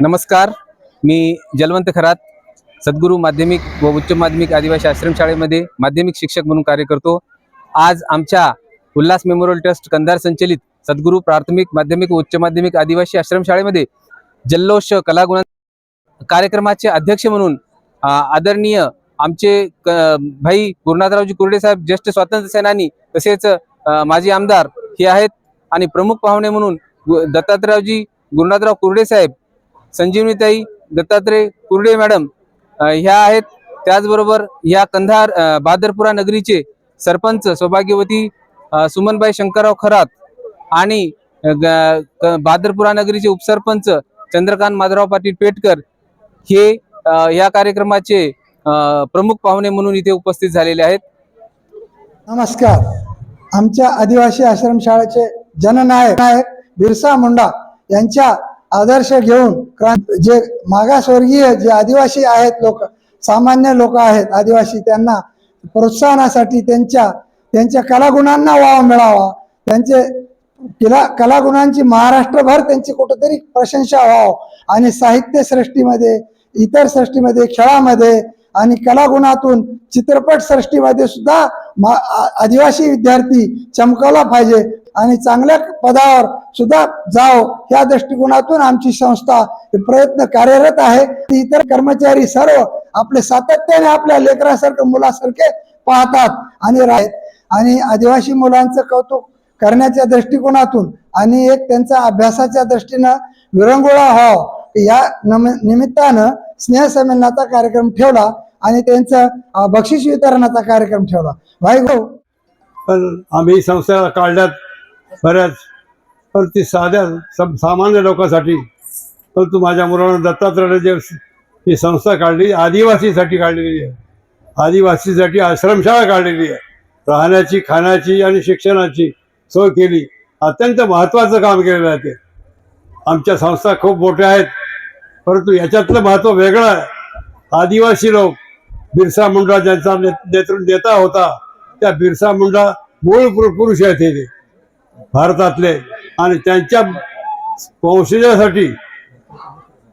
नमस्कार. मी जलवंत खरात सद्गुरू माध्यमिक व उच्च माध्यमिक आदिवासी आश्रमशाळेमध्ये माध्यमिक शिक्षक म्हणून कार्य करतो. आज आमच्या उल्हास मेमोरियल ट्रस्ट कंधार संचलित सद्गुरू प्राथमिक माध्यमिक व उच्च माध्यमिक आदिवासी आश्रमशाळेमध्ये जल्लोष कलागुण कार्यक्रमाचे अध्यक्ष म्हणून आदरणीय आमचे क- भाई गुरुनाथरावजी कुर्डे साहेब ज्येष्ठ स्वातंत्र्य सेनानी तसेच माजी आमदार हे आहेत. आणि प्रमुख पाहुणे म्हणून गु- दत्तात्रयजी गुरुनाथराव कुर्डे साहेब संजीवनीताई दत्तात्रय कुर्डे मॅडम ह्या आहेत. त्याचबरोबर या कंधार अ, बादरपुरा नगरीचे सरपंच सौभाग्यवती सुमनबाई शंकरराव खरात आणि अ, बादरपुरा नगरीचे उपसरपंच चंद्रकांत माधवराव पाटील पेटकर हे या कार्यक्रमाचे प्रमुख पाहुणे म्हणून इथे उपस्थित झालेले आहेत. नमस्कार. आमच्या आदिवासी आश्रमशाळेचे जननायक बिरसा मुंडा यांच्या आदर्श घेऊन क्रांत जे मागासवर्गीय जे आदिवासी आहेत लोक सामान्य लोक आहेत आदिवासी त्यांना प्रोत्साहनासाठी त्यांच्या त्यांच्या कलागुणांना वाव मिळावा. त्यांचे किला कलागुणांची महाराष्ट्रभर त्यांची कुठेतरी प्रशंसा व्हावं. आणि साहित्य सृष्टीमध्ये इतर सृष्टीमध्ये खेळामध्ये आणि कलागुणातून चित्रपट सृष्टीमध्ये सुद्धा मा- आ- आदिवासी विद्यार्थी चमकावला पाहिजे. आणि चांगल्या पदावर सुद्धा जाव या दृष्टिकोनातून आमची संस्था प्रयत्न कार्यरत आहे. इतर कर्मचारी सर्व आपले सातत्याने आपल्या लेकरासारखं मुलासारखे पाहतात आणि राहत आणि आदिवासी मुलांचं कौतुक करण्याच्या दृष्टिकोनातून आणि एक त्यांचा अभ्यासाच्या दृष्टीनं विरंगुळा व्हावं. या निमित्तानं स्नेहसंमेलनाचा कार्यक्रम ठेवला आणि त्यांचं बक्षीस वितरणाचा कार्यक्रम ठेवला. भाई भाऊ. पण आम्ही संस्था काढल्यात. बऱ्याच. पण ती साध्या सम सामान्य लोकांसाठी परंतु माझ्या मुलानं दत्तात्रयाने जे ही संस्था काढली आदिवासीसाठी काढलेली आहे. आदिवासीसाठी आश्रमशाळा काढलेली आहे. राहण्याची खाण्याची आणि शिक्षणाची सोय केली. अत्यंत महत्त्वाचं काम केलेलं आहे ते. आमच्या संस्था खूप मोठ्या आहेत. परंतु याच्यातलं महत्त्व वेगळं आहे. आदिवासी लोक बिरसा मुंडा ज्यांचा नेतृत्व नेता होता त्या बिरसा मुंडा मूळ पुर- पुरुष आहेत हे भारतातले आणि त्यांच्या वंशजासाठी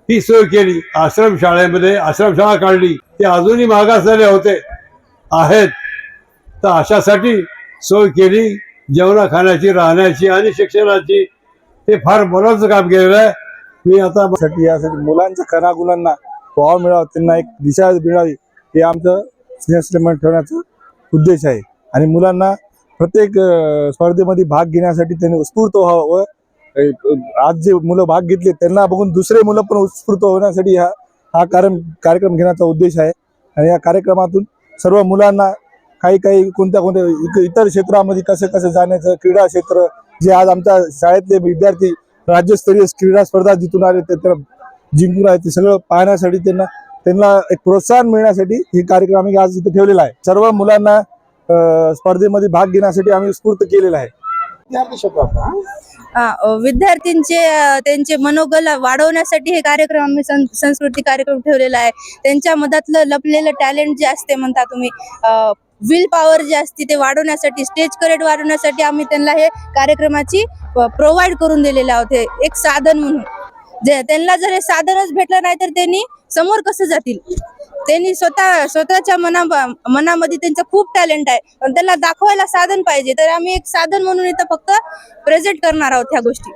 ही सोय केली. आश्रमशाळेमध्ये आश्रमशाळा काढली. ते अजूनही मागासलेले होते आहेत. तर अशासाठी सोय केली. जेवणा खाण्याची राहण्याची आणि शिक्षणाची. ते फार बरंच काम केलेलं आहे. मी आता साठी यासाठी मुलांच्या कलागुणांना वाव मिळावा त्यांना एक दिशा मिळावी हे आमचं स्नेहश्रमण ठेवण्याचा उद्देश आहे. आणि मुलांना प्रत्येक स्पर्धेमध्ये भाग घेण्यासाठी त्यांनी उत्स्फूर्त व्हावं. आज जे मुलं भाग घेतले त्यांना बघून दुसरे मुलं पण उत्स्फूर्त होण्यासाठी हा हा कार्यक्रम कार्यक्रम घेण्याचा उद्देश आहे. आणि या कार्यक्रमातून सर्व मुलांना काही काही कोणत्या कोणत्या इतर क्षेत्रामध्ये कसं कसं जाण्याचं क्रीडा क्षेत्र जे आज आमच्या शाळेतले विद्यार्थी राज्यस्तरीय क्रीडा स्पर्धा जिथून आले ते तर जिंकून आहे ते सगळं पाहण्यासाठी त्यांना त्यांना एक प्रोत्साहन मिळण्यासाठी हे कार्यक्रम आम्ही आज इथे ठेवलेला आहे. सर्व मुलांना स्पर्धेमध्ये भाग घेण्यासाठी आम्ही स्फूर्त केलेला आहे. विद्यार्थ्यांचे त्यांचे मनोगल वाढवण्यासाठी हे कार्यक्रम आम्ही संस्कृती कार्यक्रम ठेवलेला आहे. त्यांच्या मधातलं लपलेलं टॅलेंट जे असते म्हणता तुम्ही विल पॉवर जे असते ते वाढवण्यासाठी स्टेज करेट वाढवण्यासाठी आम्ही त्यांना हे कार्यक्रमाची प्रोव्हाइड करून दिलेले आहोत. हे एक साधन म्हणून. जे त्यांना जर हे साधनच भेटलं नाही तर त्यांनी समोर कसं जातील? त्यांनी स्वतः स्वतःच्या मना मनामध्ये त्यांचं खूप टॅलेंट आहे. पण त्यांना दाखवायला साधन पाहिजे. तर आम्ही एक साधन म्हणून इथं फक्त प्रेझेंट करणार आहोत ह्या गोष्टी.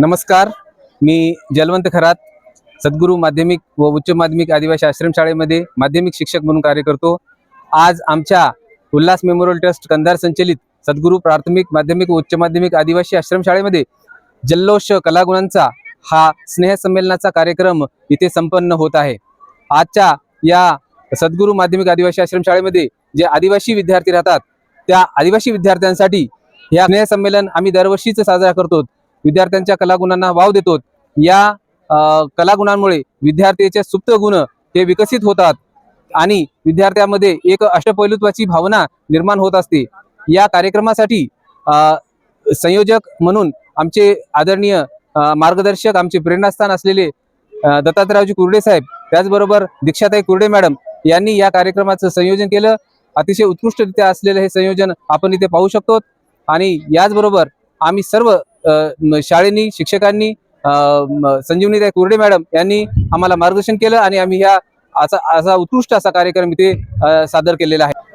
नमस्कार. मी जलवंत खरात सद्गुरू माध्यमिक व उच्च माध्यमिक आदिवासी आश्रमशाळेमध्ये माध्यमिक शिक्षक म्हणून कार्य करतो. आज आमच्या उल्हास मेमोरियल ट्रस्ट कंधार संचलित सद्गुरू प्राथमिक माध्यमिक व उच्च माध्यमिक आदिवासी आश्रमशाळेमध्ये जल्लोष कलागुणांचा हा स्नेहसंमेलनाचा कार्यक्रम इथे संपन्न होत आहे. आजच्या या सद्गुरू माध्यमिक आदिवासी आश्रमशाळेमध्ये जे आदिवासी विद्यार्थी राहतात त्या आदिवासी विद्यार्थ्यांसाठी या स्नेहसंमेलन आम्ही दरवर्षीच साजरा करतो. विद्यार्थ्यांच्या कलागुणांना वाव देतो. या कलागुणांमुळे विद्यार्थ्याचे सुप्त गुण हे विकसित होतात आणि विद्यार्थ्यांमध्ये एक अष्टपैलुत्वाची भावना निर्माण होत असते. या कार्यक्रमासाठी संयोजक म्हणून आमचे आदरणीय मार्गदर्शक आमचे प्रेरणास्थान असलेले दत्तात्रयजी कुर्डे साहेब त्याचबरोबर दीक्षाताई कुर्डे मॅडम यांनी या कार्यक्रमाचं संयोजन केलं. अतिशय उत्कृष्टरित्या असलेलं हे संयोजन आपण इथे पाहू शकतो. आणि याचबरोबर आम्ही सर्व शाळेनी शिक्षकांनी संजीवनीताई कुर्डे मॅडम यांनी आम्हाला मार्गदर्शन केलं आणि आम्ही ह्या असा असा उत्कृष्ट असा कार्यक्रम इथे सादर केलेला आहे.